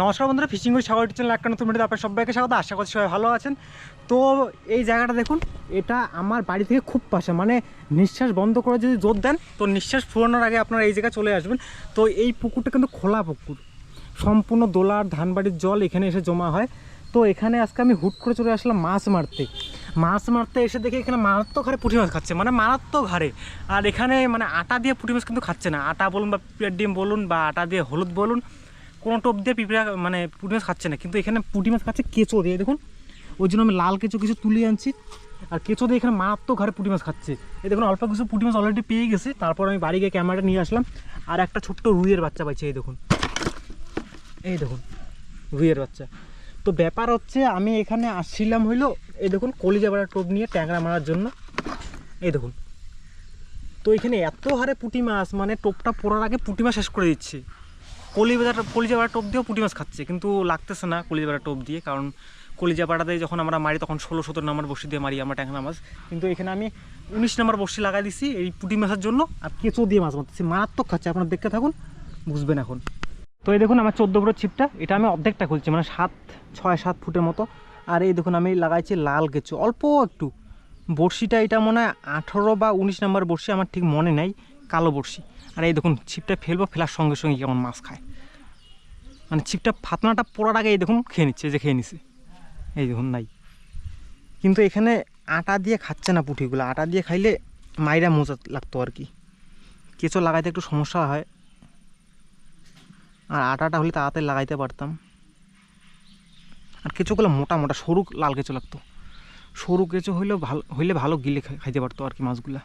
নমস্কার বন্ধুরা, fishing with Sagar channel একটা নতুন ভিডিও আপনার সবাইকে স্বাগত। আশা করছি সবাই ভালো আছেন। তো এই জায়গাটা দেখুন, এটা আমার বাড়ি থেকে খুব পাশে মানে নিঃশ্বাস বন্ধ করে যদি জোর দেন, তো নিঃশ্বাস ফুরানোর আগে আপনারা এই জায়গায় চলে আসবেন। তো এই পুকুরটা কিন্তু খোলা পুকুর। সম্পূর্ণ দোলার, ধানবাড়ির জল এখানে এসে জমা হয়। তো এখানে আজকে আমি হুট করে চলে আসলাম মাছ মারতে। মাছ মারতে এসে দেখি এখানে মারাত্মক হারে পুঁটি মাছ খাচ্ছে মানে মারাত্মক হারে। আর এখানে মানে আটা দিয়ে পুঁটি মাছ কিন্তু খাচ্ছে না। আটা বলুন বা পেঁয়ার ডিম বলুন বা আটা দিয়ে হলুদ বলুন কোনো টোপ দিয়ে পিঁপড়া মানে পুঁটি মাছ খাচ্ছে না। কিন্তু এখানে পুঁটি মাছ খাচ্ছে কেঁচো দিয়ে, দেখুন। ওই জন্য আমি লাল কেঁচো কিছু তুলে আনছি। আর কেঁচো দিয়ে এখানে মারাত্মক ঘরে পুঁটি মাছ খাচ্ছে। এই দেখুন, অল্প কিছু পুঁটি মাছ অলরেডি পেয়ে গেছে। তারপর আমি বাড়ি গিয়ে ক্যামেরাটা নিয়ে আসলাম। আর একটা ছোট্ট রুইয়ের বাচ্চা পাইছে, এই দেখুন। এই দেখুন, রুইয়ের বাচ্চা। তো ব্যাপার হচ্ছে, আমি এখানে আসছিলাম হইল, এই দেখুন, কলিজা বাড়া টোপ নিয়ে ট্যাংরা মারার জন্য। এই দেখুন। তো এখানে এত হারে পুঁটি মাছ মানে টোপটা পড়ার আগে পুঁটি মাছ শেষ করে দিচ্ছে। কলিবাজার কলিজাপাড়া টোপ দিয়েও পুঁটি মাছ খাচ্ছে, কিন্তু লাগতেছে না কলিজাপাড়া টোপ দিয়ে, কারণ কলিজাপাড়াতে যখন আমরা মারি তখন ষোলো সতেরো নম্বর বসি দিয়ে মারি আমরা ট্যাংরা মাছ। কিন্তু এখানে আমি উনিশ নম্বর বসি লাগাই দিছি এই পুঁটি মাছের জন্য, আর কেঁচো দিয়ে মাছ মারতেছি। মারাত্মক খাচ্ছে, আপনারা দেখতে থাকুন, বুঝবেন এখন। তো এই দেখুন আমার চোদ্দ ফুটের ছিপটা, এটা আমি অর্ধেকটা খুলছি মানে সাত, ছয়, সাত ফুটের মতো। আর এই দেখুন আমি লাগাইছি লাল কেঁচো, অল্প একটু। বড়শিটা এটা মনে হয় আঠেরো বা উনিশ নম্বর বড়শি আমার ঠিক মনে নেই। কালো বড়শি। আর এই দেখুন, ছিপটা ফেলব, ফেলার সঙ্গে সঙ্গে কেমন মাছ খায়। মানে ছিপটা ফাতনাটা পড়ার আগে এই দেখুন খেয়ে নিচ্ছে যে খেয়ে নিছে। এই দেখুন নাই। কিন্তু এখানে আটা দিয়ে খাচ্ছে না পুঁঠিগুলো আটা দিয়ে খাইলে মাইরা মজা লাগতো আর কি। কেঁচো লাগাইতে একটু সমস্যা হয়। আর আটাটা হলে তাড়াতাড়ি লাগাইতে পারতাম। আর কেঁচোগুলো মোটা মোটা, সরু লাল কেঁচো লাগতো। সরু কেঁচো হইলেও ভালো হইলে ভালো গিলে খাই- খাইতে পারতো আর কি মাছগুলা।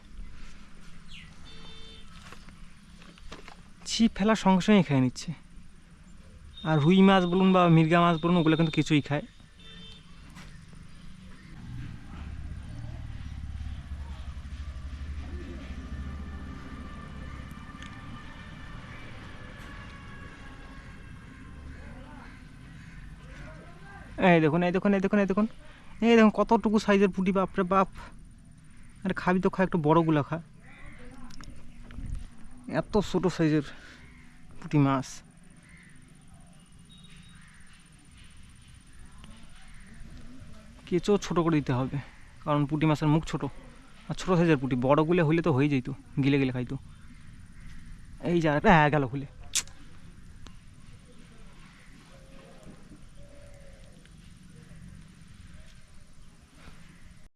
ছিপ ফেলার সঙ্গে সঙ্গে খেয়ে নিচ্ছে। আর রুই মাছ বলুন বা মির্গা মাছ বলুন, ওগুলো কিন্তু কিছুই খায়। এই দেখুন এই দেখুন এই দেখুন এই দেখুন এই দেখুন, কতটুকু সাইজের পুঁটি বাপরে বাপ। আরে খাবি তো খা, একটু বড়গুলো খা। এত ছোট সাইজের। পুঁটি মাছ। কেঁচো ছোট করে দিতে হবে, কারণ পুঁটি মাছের মুখ ছোট। আর ছোটো সাইজের পুঁটি বড়গুলো হইলে তো হয়ে যেত গিলে গিলে খাইতো। এই যা হ্যাঁ গেল খুলে।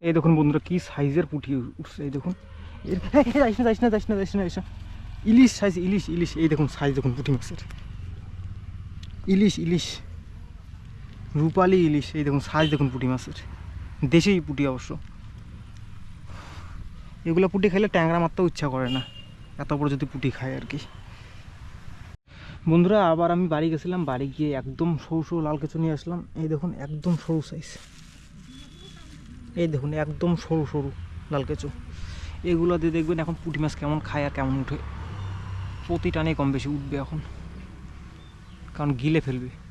এই দেখুন বন্ধুরা, কি সাইজের পুঁটি উঠছে, এই দেখুন। যাইস না যাইস না যাইস না যাইস না ইলিশ সাইজ, ইলিশ ইলিশ। এই দেখুন, সাইজ দেখুন, পুঁটি মাছের। ইলিশ ইলিশ। রূপালি ইলিশ, এই দেখুন, সাইজ দেখুন, পুঁটি মাছের। দেশেই পুঁটি অবশ্য। এগুলো পুঁটি খাইলে ট্যাংরা মারতেও ইচ্ছা করে না। এত বড় যদি পুঁটি খায় আর কি। বন্ধুরা, আবার আমি বাড়ি গেছিলাম। বাড়ি গিয়ে একদম সরু সরু লাল কিছু নিয়ে আসলাম। এই দেখুন, একদম সরু সাইজ এই দেখুন, একদম সরু সরু লাল কেঁচো। এগুলো দিয়ে দেখবেন এখন পুঁটি মাছ কেমন খায় আর কেমন উঠে। প্রতি টানে কম বেশি উঠবে এখন। কারণ গিলে ফেলবে।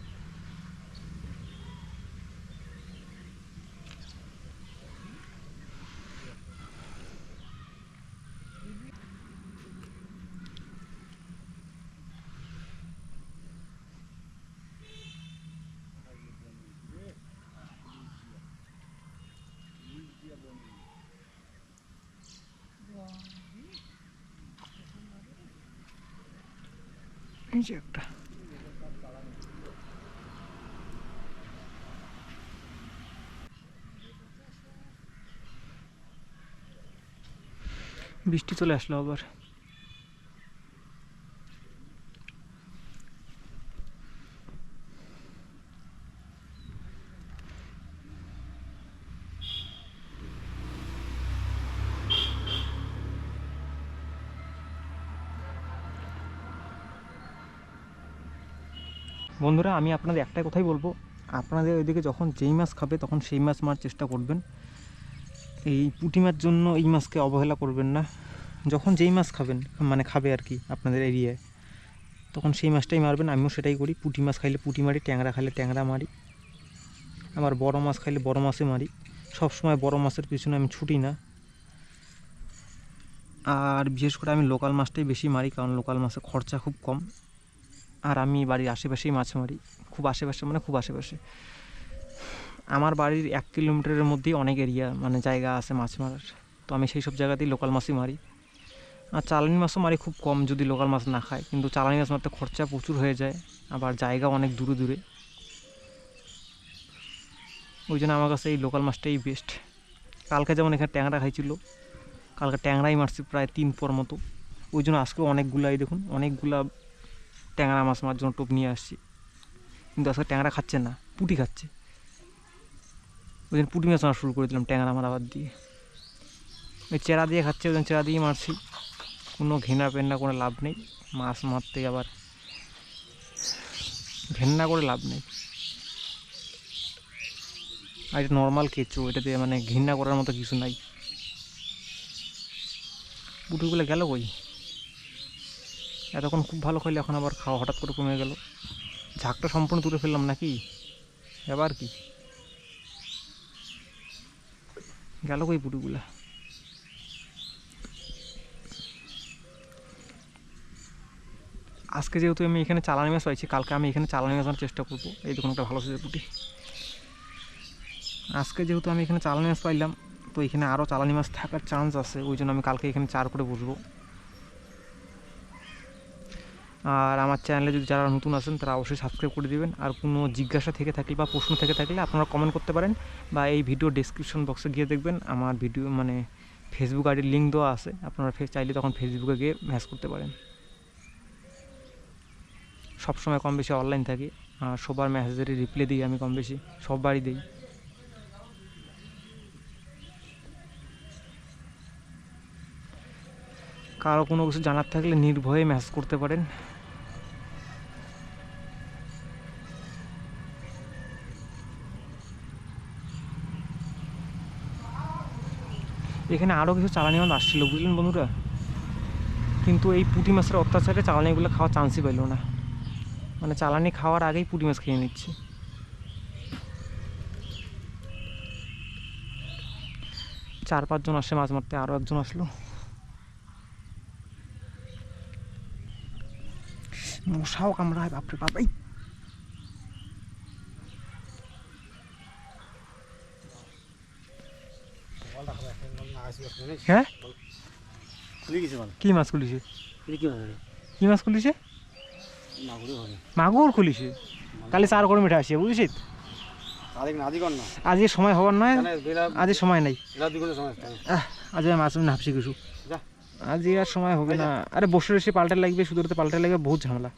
এই যে একটা। বৃষ্টি চলে আসলো আবার। বন্ধুরা, আমি আপনাদের একটাই কথাই বলব। আপনাদের ওইদিকে যখন যেই মাছ খাবে, তখন সেই মাছ মারার চেষ্টা করবেন। এই পুঁটি মাছ জন্য এই মাছকে অবহেলা করবেন না। যখন যেই মাছ খাবেন মানে খাবে আর কি আপনাদের এরিয়ায়, তখন সেই মাছটাই মারবেন। আমিও সেটাই করি। পুঁটি মাছ খাইলে পুঁটি মারি, ট্যাংরা খাইলে ট্যাংরা মারি। আবার বড় মাছ খাইলে বড় মাছে মারি। সব সময় বড় মাছের পিছনে আমি ছুটি না। আর বিশেষ করে আমি লোকাল মাছটাই বেশি মারি, কারণ লোকাল মাছে খরচা খুব কম। আর আমি বাড়ির আশেপাশেই মাছ মারি খুব আশেপাশে মানে খুব আশেপাশে। আমার বাড়ির এক কিলোমিটারের মধ্যেই অনেক এরিয়া মানে জায়গা আছে মাছ মারার। তো আমি সেই সব জায়গাতেই লোকাল মাছই মারি। আর চালানি মাছও মারি খুব কম যদি লোকাল মাছ না খায়। কিন্তু চালানি মাছ মারতে খরচা প্রচুর হয়ে যায়, আবার জায়গা অনেক দূরে দূরে। ওই জন্য আমার কাছে এই লোকাল মাছটাই বেস্ট কালকে যেমন এখানে ট্যাংরা খাইছিল, কালকে ট্যাংরাই মারছি প্রায় তিন পর মতো। ওই জন্য আজকে অনেকগুলাই দেখুন, অনেকগুলা ট্যাংরা মাছ মারার জন্য টোপ নিয়ে আসছি। কিন্তু আজকে ট্যাংরা খাচ্ছে না, পুটি খাচ্ছে। ওই জন্য পুটি মাছ মারা শুরু করে দিলাম ট্যাংরা মারা বাদ দিয়ে। ওই চেরা দিয়ে খাচ্ছে, ওই জন্য চেরা দিয়ে মারছি। কোনো ঘেনা পেন্না করে লাভ নেই, মাছ মারতে আবার ঘেন্না করে লাভ নেই। আর এটা নর্মাল কেঁচো এটাতে মানে ঘৃণা করার মতো কিছু নাই। পুটুগুলো গেল কই? এতক্ষণ খুব ভালো খাইলে এখন আবার খাওয়া হঠাৎ করে কমে গেল। ঝাঁকটা সম্পূর্ণ তুলে ফেললাম নাকি? এবার কি? গেল কই পুটুগুলা? আজকে যেহেতু আমি এখানে চালানি মাছ পাইছি, কালকে আমি এখানে চালানি মাছ চেষ্টা করব। এই দেখুন একটা ভালো সাইজের পুটি। আজকে যেহেতু আমি এখানে চালানি মাছ পাইলাম, তো এখানে আরও চালানি মাছ থাকার চান্স আছে, ওই জন্য আমি কালকে এখানে চার করে বসবো। আর আমার চ্যানেলে যদি যারা নতুন আছেন, তারা অবশ্যই সাবস্ক্রাইব করে দিবেন। আর কোনো জিজ্ঞাসা থেকে থাকলে বা প্রশ্ন থেকে থাকলে আপনারা কমেন্ট করতে পারেন বা এই ভিডিও ডেসক্রিপশন বক্সে গিয়ে দেখবেন। আমার ভিডিও মানে ফেসবুক আইডির লিঙ্ক দেওয়া আছে। আপনারা চাইলে তখন ফেসবুকে গিয়ে ম্যাচ করতে পারেন। সবসময় কম বেশি অনলাইন থাকি। আর সবার মেসেজের রিপ্লাই দিই আমি কম বেশি। সববারই দিই। কারও কোনো কিছু জানার থাকলে নির্ভয়ে মেসেজ করতে পারেন। এখানে আরও কিছু চালানি মাছ আসছিল, বুঝলেন বন্ধুরা? কিন্তু এই পুঁটি মাছের অত্যাচারে চালানিগুলো খাওয়ার চান্সই পেল না। মানে চালানি খাওয়ার আগেই পুঁটি মাছ খেয়ে নিচ্ছে। চার পাঁচজন আসে মাছ মারতে আরও একজন আসলো। মশাও কামড়ায়, বাপরে বাপ, এই হ্যাঁ? মানে। কি মাছ খুলিছে? কি মাছ খুলিছে? মাগুরে খুলিছে। কালি চার করে মিঠা বুঝছিস? আজকে সময় হবার নয় আজকে সময় নাই। আমি মাছ কিছু। আর সময় হবে না। আরে বসে বসে পাল্টে লাগবে শুধু পাল্টে লাগবে বহুত ঝামেলা।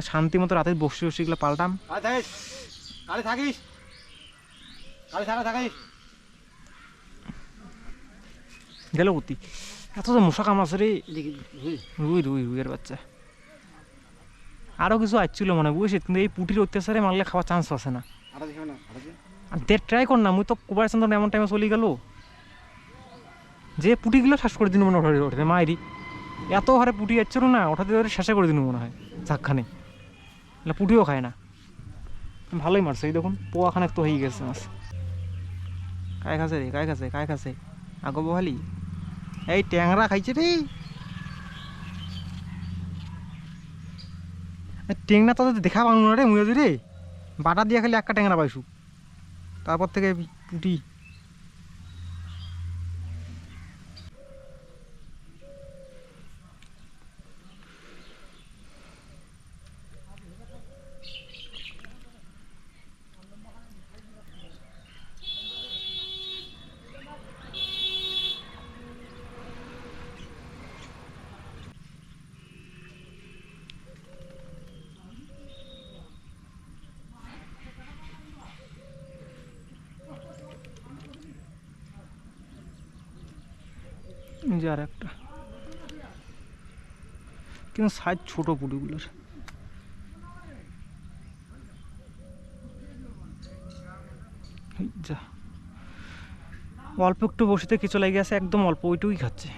শান্তি মতো রাতে বসে বসে এগুলো পাল্টাম। থাকিস। থাকিস। কালে থাকা থাকিস। গেল গতি এত যে মশা কামড়াছে রে দেখি রুই রুই রুইয়ের বাচ্চা। আরও কিছু আসছিল মনে বুঝছিস কিন্তু এই পুটির অত্যাচারে মারলে খাওয়ার চান্স আছে না। আর দেড় ট্রাই কর না মুই তো কুবারছেন তো এমন টাইমে চলে গেল। যে পুটিগুলো শ্বাস করে দিন মনে হয় ওঠে ওঠে মায়েরই এত হারে পুটি যাচ্ছিল না ওঠাতে ধরে শেষে করে দিন মনে হয় ঝাকখানে না পুটিও খায় না। ভালোই মারছে এই দেখুন পোয়াখানে তো হয়ে গেছে মাছ। কায় খাছে রে কায় খাছে কায় খাছে আগো বহালি? এই ট্যাংরা খাইছে রে। ট্যাংরা তো দেখা পাবো না রে মুয়ে রে। বাটা দিয়ে খালি একটা ট্যাংরা পাইছু। তারপর থেকে পুটি। যে আর একটা। কিন্তু সাইজ ছোট পুটিগুলোর যা। অল্প একটু বসিতে কিছু লেগে আছে, একদম অল্প ওইটুকুই খাচ্ছে।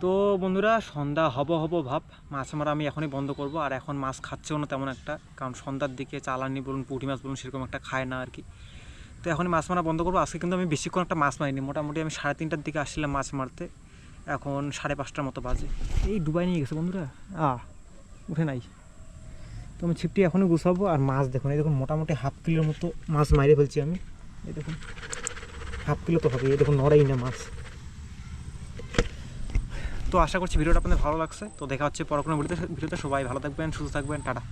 তো বন্ধুরা, সন্ধ্যা হব হব ভাব। মাছ মারা আমি এখনই বন্ধ করব, আর এখন মাছ খাচ্ছেও না তেমন একটা। কারণ সন্ধ্যার দিকে চালানি বলুন, পুঁটি মাছ বলুন, সেরকম একটা খায় না আর কি। তো এখনই মাছ মারা বন্ধ করব। আজকে কিন্তু আমি বেশিক্ষণ একটা মাছ মারিনি। মোটামুটি আমি সাড়ে তিনটার দিকে আসছিলাম মাছ মারতে। এখন সাড়ে পাঁচটার মতো বাজে। এই ডুবাই নিয়ে গেছে বন্ধুরা। আ উঠে নাই। তো আমি ছিপটি এখনই গুছাবো। আর মাছ দেখুন এই দেখুন মোটামুটি হাফ কিলোর মতো মাছ মাইরে ফেলছি আমি। এই দেখুন হাফ কিলো তো হবে। এই দেখুন নড়াই না মাছ। তো আশা করছি ভিডিওটা আপনাদের ভালো লাগছে। তো দেখা হচ্ছে পরক্ষণে ভিডিওতে। ভিডিওতে সবাই ভালো থাকবেন সুস্থ থাকবেন। টাটা।